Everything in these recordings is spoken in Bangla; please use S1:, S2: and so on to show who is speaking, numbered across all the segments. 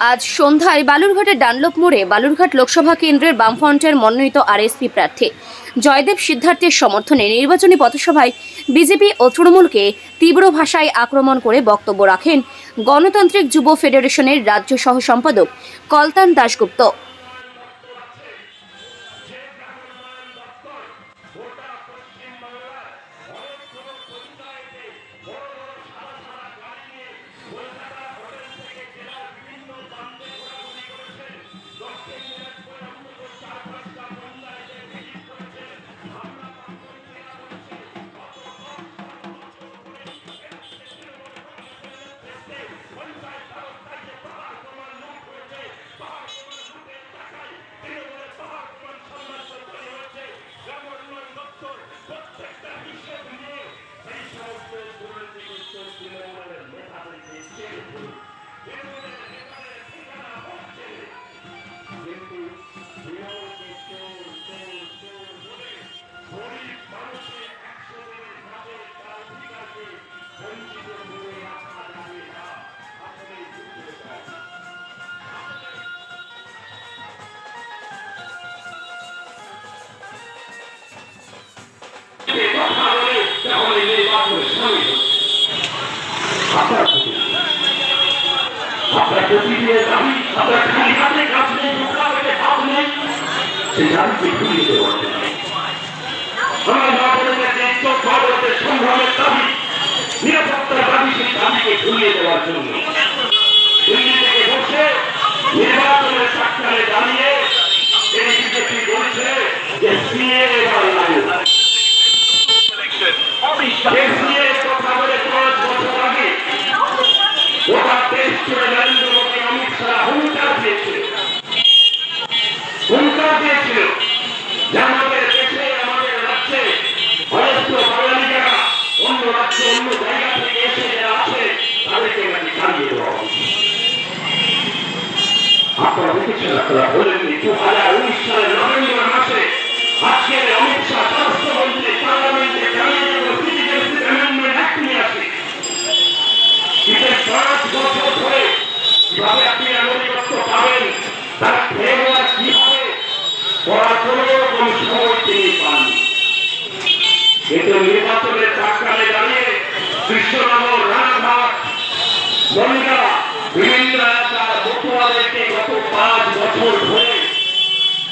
S1: আজ সন্ধ্যায় বালুরঘাটের ডানলোক মোড়ে বালুরঘাট লোকসভা কেন্দ্রের বামফ্রন্টের মনোনীত আরএসপি প্রার্থী জয়দেব সিদ্ধার্থের সমর্থনে নির্বাচনী পথসভায় বিজেপি ও তৃণমূলকে তীব্র ভাষায় আক্রমণ করে বক্তব্য রাখেন গণতান্ত্রিক যুব ফেডারেশনের রাজ্য সহ সম্পাদক কলতান দাশগুপ্ত।
S2: Christian Steamer and আপনার প্রতি আপনার দিয়ে দাবি আপনার খালি হাতে কাজ নেই ঢোকা হয়ে হাত নেই সেই দাবিকে ঘুরিয়ে দেওয়ার আমার মা বোনদের যে ইজ্জত ভারতের সংগ্রামের দাবি নিরাপত্তার দাবি সেই দাবিকে ঘুরিয়ে দেওয়ার জন্য দিল্লি থেকে বসে নির্বাচনের সাক্ষারে দাঁড়িয়ে এই বিজেপি বলছে যে সিএ এবার লাগু দেশীয় আপনারা দেখেছেন, আপনারা বলেননি দু হাজার উনিশ সালের নভেম্বর মাসে আজকের অমিত শাহ স্বাস্থ্যমন্ত্রী পার্লামেন্টে পাঁচ বছর ধরে কীভাবে আপনি নাগরিকত্ব পাবেন, তার ফ্রেমওয়ার্ক কি পড়ার কোনো রকম সময় তিনি পাননি। কিন্তু নির্বাচনের প্রাককালে দাঁড়িয়ে কৃষ্ণনগর রানাঘাট, বনগা, বিভিন্ন বছর ধরে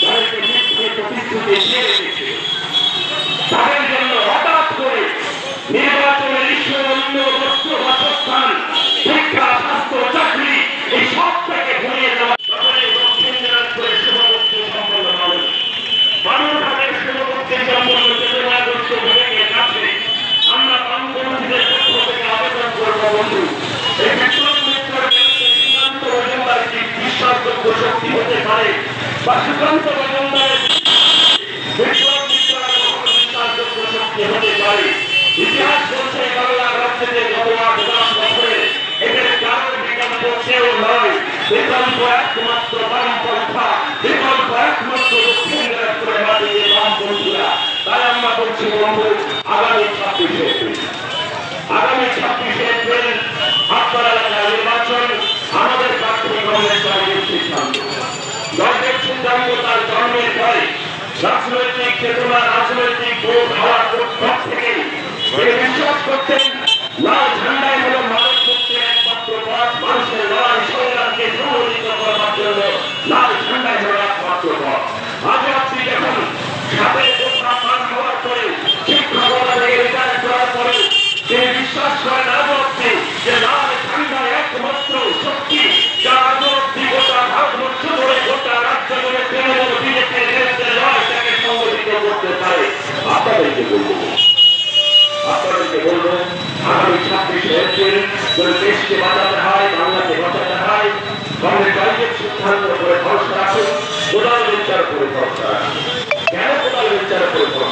S2: তাদেরকে মিথ্যে প্রতিশ্রুতি দিয়ে রেখেছে শক্তি হতে পারে। বা সুকান্ত মজুমদারের বিপ্লব মিত্ররা কখনো বিশ্বাসযোগ্য শক্তি হতে পারে ইতিহাস বলছে বাংলা রাজ্যে গত আট দশ বছরে এখানে কারোর বিকল্প কেউ নয় বিকল্প একমাত্র বামপন্থা বিকল্প একমাত্র দক্ষিণ দিনাজপুরের মাটিতে বামপন্থীরা তাই আমরা বলছি বন্ধু আগামী ছাব্বিশে এপ্রিল আগামী ছাব্বিশে এপ্রিল আপনার এলাকার নির্বাচন আমাদের প্রার্থী কংগ্রেস দলের সিদ্ধান্ত দলের সিদ্ধান্ত তার জন্মের পরে রাজনৈতিক চেতনা রাজনৈতিক বোধ হওয়ার পর থেকে বিশ্বাস করতেন, লাল ঝান্ডাই হল ভারত মুক্তির একমাত্র পথ, মানুষের লড়াই সংগ্রামকে সংগঠিত করবার জন্য লাল ঝান্ডাই হল একমাত্র পথ। আজ আপনি দেখুন সাথে কোথা পান হওয়ার পরে শিক্ষকতা থেকে রিটায়ার করার পরে তিনি বিশ্বাস করেন আপনাদেরকে বলব আপনাদেরকে বলব, আগামী ছাব্বিশে এপ্রিল করে দেশকে বাঁচাতে হয়, বাংলাকে বাঁচাতে হয় কংগ্রেস দলকে সিদ্ধান্ত করে ভরসা রাখুন, কোদাল বিচার করে ভরসা রাখুন। কেন কোদাল বিচার করে ভরসা